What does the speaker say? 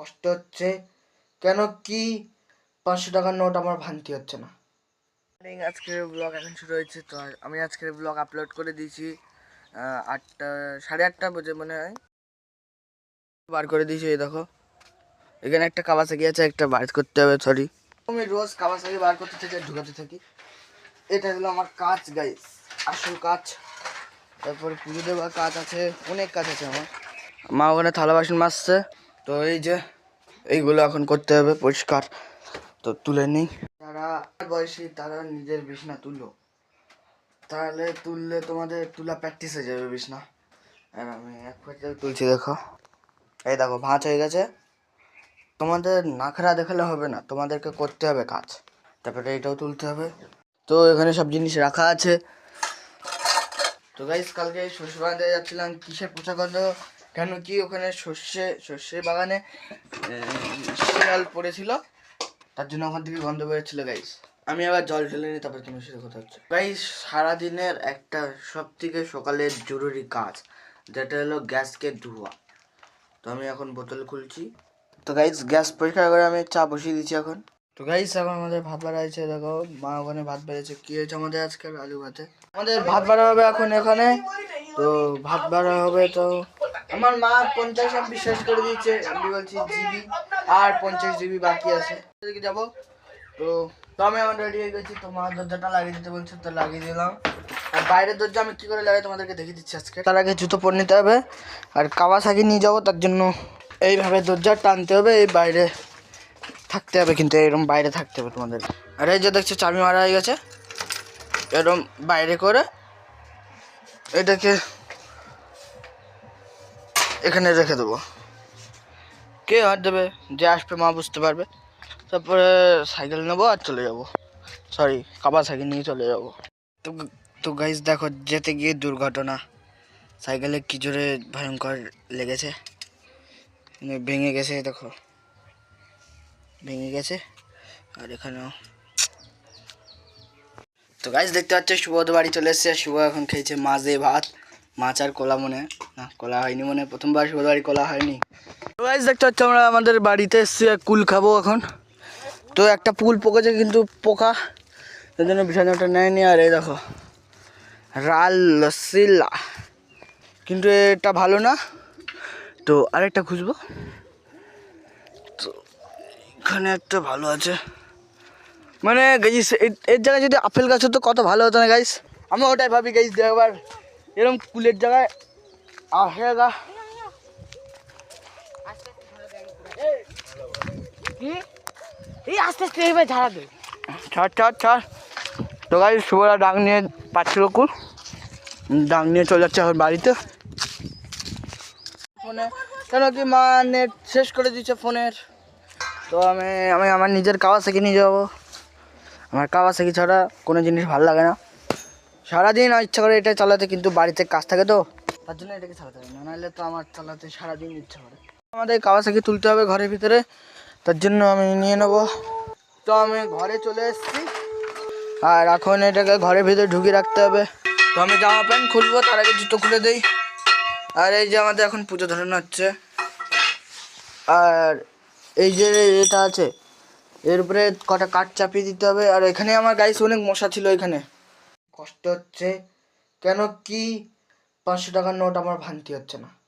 কষ্ট হচ্ছে। কেন কি? পাঁচশো টাকার নোট আমার ভাঙতি হচ্ছে না। আজকের ব্লগ এখন শুরু হয়েছে। তো আমি আজকের ব্লগ আপলোড করে দিয়েছি আটটা সাড়ে আটটা বাজে মনে হয়। বার করে দিয়েছি এই দেখো। এখানে একটা কাবাসাকি আছে একটা বার করতে হবে সরি আমি রোজ কাবাসাকি বার করতে থাকি আর ঢুকাতে থাকি। এটা হলো আমার কাজ গাইস আসল কাজ। তারপর পুজো দেওয়ার কাজ আছে অনেক কাজ আছে আমার। মা ওখানে থালা বাসন মাজছে। তো এই যে, এইগুলো এখন করতে হবে, পরিষ্কার। তো তুলে নিই। যারা বয়সী, তারা নিজের বিছনা তুলো। তাহলে তুললে তোমাদের তুলা প্র্যাকটিস হয়ে যাবে বিছনা। আমি এক তুলছি, দেখো। এই দেখো, ভাঁজ হয়ে গেছে। তোমাদের নাখরা দেখালে হবে না, তোমাদেরকে করতে হবে কাজ। তারপরে এটাও তুলতে হবে। তো এখানে সব জিনিস রাখা আছে। তো গাইস কালকে বাগানে যাচ্ছিলাম। কিসের পোশাক কেন কি ওখানে সর্ষে সর্ষে বাগানে শিয়াল পড়েছিল, তার জন্য ওখান থেকে গন্ধ বেরোচ্ছিল গাইস আমি আবার জল ঢেলে নিই, তারপরে তোমার সাথে কথা হচ্ছে। গাইস সারাদিনের একটা সব থেকে সকালের জরুরি কাজ, যেটা হলো গ্যাসকে ধোয়া। তো আমি এখন বোতল খুলছি। তো গাইস গ্যাস পরিষ্কার করে আমি চা বসিয়ে দিচ্ছি এখন। তো গাইস এখন আমাদের ভাত বাড়া হয়েছে, দেখো। মা ওখানে ভাত বেড়েছে। কি হয়েছে আমাদের আজকে আলু ভাতে? আমাদের ভাত বাড়া হবে এখন এখানে। তো ভাত বাড়া হবে তো আমার মা পঞ্চাশ এমবি বিশ্বাস করে দিয়েছে আমি বলছি জিবি আর পঞ্চাশ জিবি বাকি আছে। যাব। তো তো আমি আমার রেডি হয়ে গেছি তো মা দরজাটা লাগিয়ে দিতে বলছে তো লাগিয়ে দিলাম। আর বাইরের দরজা আমি কী করে লাগাই তোমাদেরকে দেখিয়ে দিচ্ছি আজকে। তার আগে জুতো পরে নিতে হবে আর কাওয়াসাকি নিয়ে যাব তার জন্য এইভাবে দরজা টানতে হবে এই বাইরে থাকতে হবে কিন্তু এরকম বাইরে থাকতে হবে তোমাদের। আর এই যে দেখছ চাবি মারা হয়ে গেছে। এরকম বাইরে করে এটাকে এখানে রেখে দেবো। কে হাত দেবে? যে আসবে, মা বুঝতে পারবে। তারপরে সাইকেল নেব আর চলে যাব। সরি কাবা সাইকেল নিয়ে চলে যাব। তো তো গাইজ দেখো, যেতে গিয়ে দুর্ঘটনা। সাইকেলে কি জোরে ভয়ঙ্কর লেগেছে? মানে ভেঙে গেছে, দেখো। ভেঙে গেছে, আর এখানেও। তো গাইজ দেখতে পাচ্ছ শুভদ বাড়ি চলে এসছে। শুভ এখন খেয়েছে মাঝে ভাত। মাছ আর কলা মনে। না, কলা হয়নি মনে, প্রথমবার বাড়ি কলা হয়নি। গাইজ দেখতে পাচ্ছ আমরা আমাদের বাড়িতে এসছি কুল খাব এখন। তো একটা পুল পোকেছে কিন্তু পোকা তার জন্য বিছানাটা নেয়নি, আর এই দেখো, রাল লসিলা। কিন্তু এটা ভালো না। তো আরেকটা খুঁজবো। তো এখানে একটা ভালো আছে। মানে গাইস এর জায়গায় যদি আপেল গাছ হতো কত ভালো হতো না গাইস আমি ওটাই ভাবি গাইস একবার এরকম কুলের জায়গায় আহেগা কি? এই আস্তে আস্তে ঝাড়া দে। ছাড় ছাড় ছাড়। তো গাই শুভরা ডাক নিয়ে পাচ্ছিল কুল। ডাক নিয়ে চলে যাচ্ছে এখন বাড়িতে। ফোনে। কেন কি মা নেট শেষ করে দিচ্ছে ফোনের। তো আমি আমি আমার নিজের কাওয়া কাওয়াসাকি নিয়ে যাব। আমার কাওয়া কাওয়াসাকি ছাড়া কোনো জিনিস ভালো লাগে না। সারাদিন ইচ্ছা করে এটা চালাতে, কিন্তু বাড়িতে কাজ থাকে তো। তার জন্য এটাকে চালাতে হবে, না নাহলে তো আমার চালাতে সারাদিন ইচ্ছা করে। আমাদের কাওয়াসাকি তুলতে হবে ঘরের ভিতরে, তার জন্য আমি নিয়ে নেব। তো আমি ঘরে চলে এসেছি। আর এখন এটাকে ঘরের ভিতরে ঢুকিয়ে রাখতে হবে। তো আমি জামা প্যান্ট খুলবো, তার আগে জুতো খুলে দিই। আর এই যে আমাদের এখন পুজো ধরানো হচ্ছে। আর এই যে এটা আছে, এর উপরে কটা কাঠ চাপিয়ে দিতে হবে। আর এখানে আমার গাইস অনেক মশা ছিল এখানে। কষ্ট হচ্ছে। কেন কি? পাঁচশো টাকার নোট আমার ভাঙতি হচ্ছে না।